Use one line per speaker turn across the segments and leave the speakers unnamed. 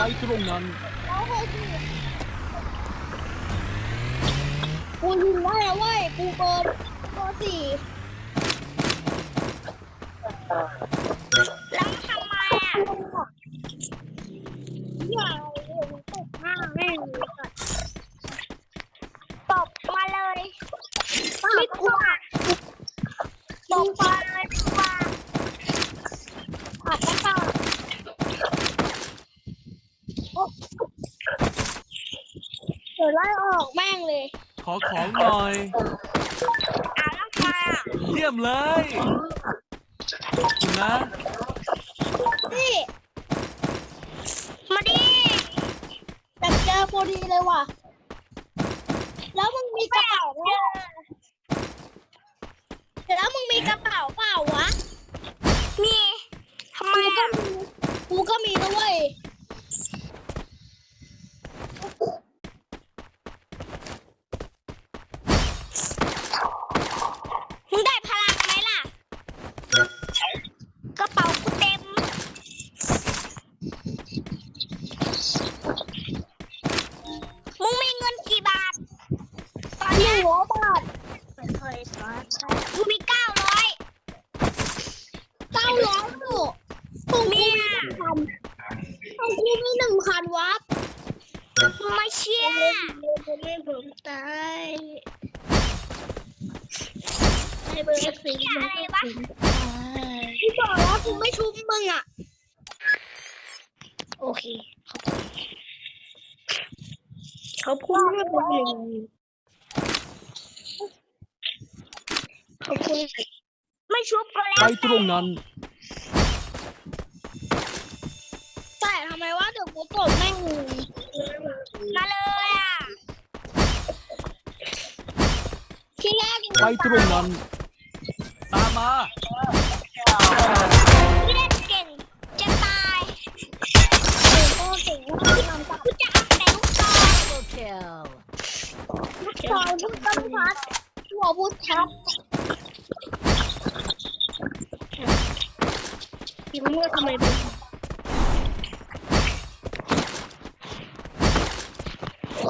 ไปตรงนั้น
กูยิงได้แล้วเว้ยกูเบอร์เบอร์สี่
แล้วทำไมอะ
อย่าตกหน้าแม่ง
ตบมาเลย
ไม่กลัว
ตบมาเลยดีกว่า
อัดแล้วก็เดี๋ ยวไล่ออกแม่งเลย
ขอของหน่อย
อะแล้วทำไมอะ
เยี่ยมเลยขอบคุณนะ
นี่
มาดิ
แต่เจอพอดีเลยว่ะ แล้วมึงมีกระเป๋าไหมแล้วมึงมีกระเป๋าเปล่าวะ
มีทำไมอะ
กูก็มีนะเว้ย
มึงได้พลังไหมล่ะ กระเป๋ากูเต็ม มึงมีเงิน กี่บาท ตอน
ห
เนี้
นึ่
ย
งร้อยบาท
กูมีเก้าร้อย
เก้าร้อยลูกของกูมีหนึ่งพันของกูมีหนึ่งพันวับ
ไม่เชื่อ
จะไม่ผมตายให้เบอร์สี่
เชื่ออะไรวะ
พี่บอกว่ากูไม่ชุบมึงอะ
โอเค เขาพูดไม่พูดเลยขอบคุณไม่ชุบก็แล้
ไป
ว
ตรงนั้น
แต่ทำไมว่าเดี๋ยวกูตบแม่ง
มาเลยอะ
ที่แรก
ไปตรงนั้น ตามมา
เล่นเก่งจะตาย
กูเก่งว่าทำกับ
กูจะเอาแต่ลูกตา
Double kill.
ซอยพูดต้นพัดหัวพูดชัด
พี่มั่วทำไมเป็น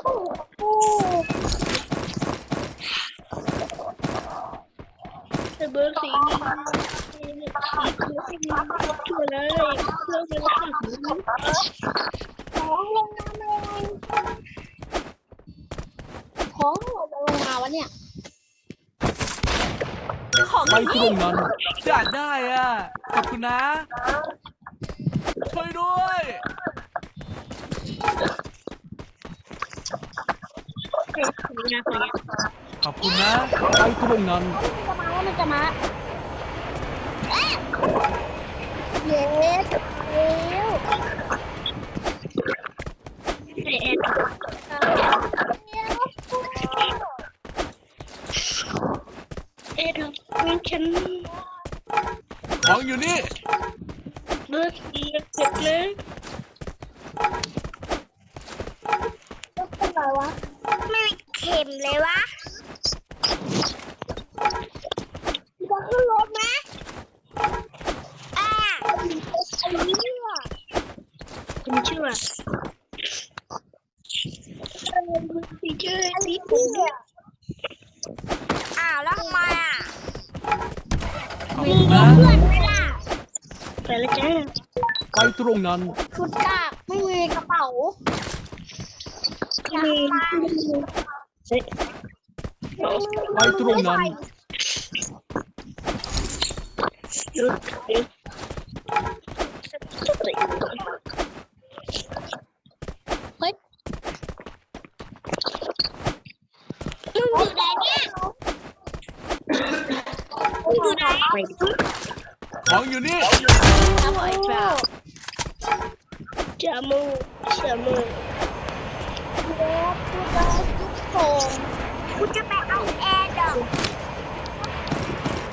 โอ้
เบอร์สีช่วยเลยเพื่อจะรักษา
ของลงมาเองของลงมาวะเนี่ย
ของ
ไปตรงนั้นอยากได้อะ ขอบคุณนะ ช่วยด้วย ขอบคุณนะไปตรงนั้น
มันจะมาแล้วมันจะมาเย็ดเร็ว
เอ็ดฉัน
ของอยู่นี่
เบอร์สีเจ็บเลย
เป็นไรวะ
ไม่มีเข็มเลยวะ
จะขึ้นรถไหม
อ่า
ไอ้นี่ว่ะ
คุณชื่อว่าสีชื่อ
ไอ้
สี
นี่อะ
อ้าวแล้วทำไมอะ
ขอบคุณนะ
เพื่อนไหมล่ะไปแล้วจ้า
ไปตรงนั้น
ชุดกากไม่มีกระเป๋า
มี
ไปตรงนั้น
หยุดหยุดมึงอยู่ไหนเนี่ยมึงอยู่ไหน
ของอยู่นี่
Wipeout.
จามูจามู
เล็บชุดกากชุดโป่ ง
กูจะไปเอาแอร์ดอก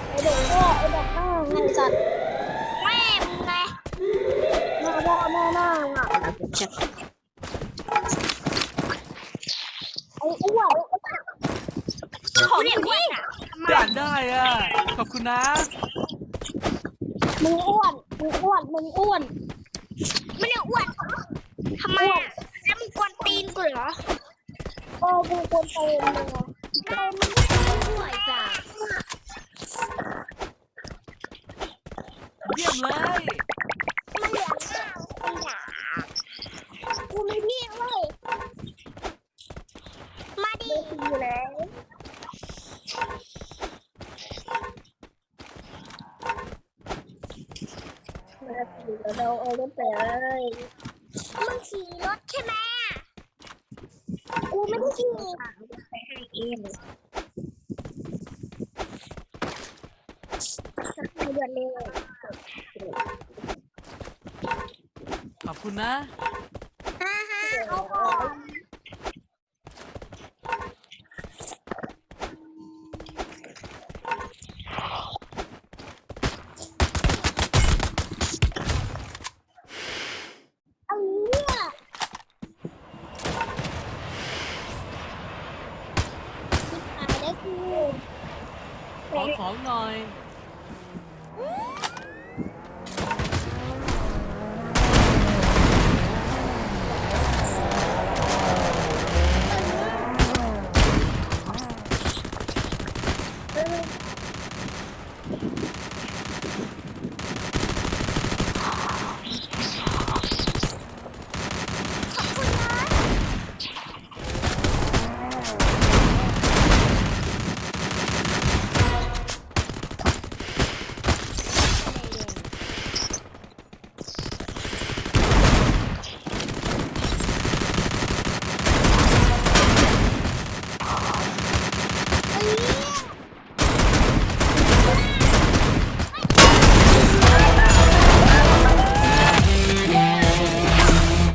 ไอเด็กก็ไอเด็กหน้าไงจัด
แม่มึงไง
หน้าหน้าหน้าหน้าอะไอ้อ้วน
ของเนี่ยอ้วนอะ
อยากได้อะ ขอบคุณนะ
มึงอ้วนมึงอ้วนมึงอ้วน
ไม่ได้อ้วนทำไมอะแล้วมึงกวนตีนกูเหรอ
อ้กูคนเต็มเลย
Wipe out.
เยี่ยมเลย
มันเหลือหน้ากูอยากกูไม่เรียกเว้ย
มาดี
เลยมาตีแล้วเราเอารถไปเลย
มึงขี่รถใช่ไหม
กูไม่ได้ขี่ไปให้เองไม่เดือดเลย
ขอบคุณนะ
ฮ่าฮ่า
เอาออก
ขอของหน่อย เออ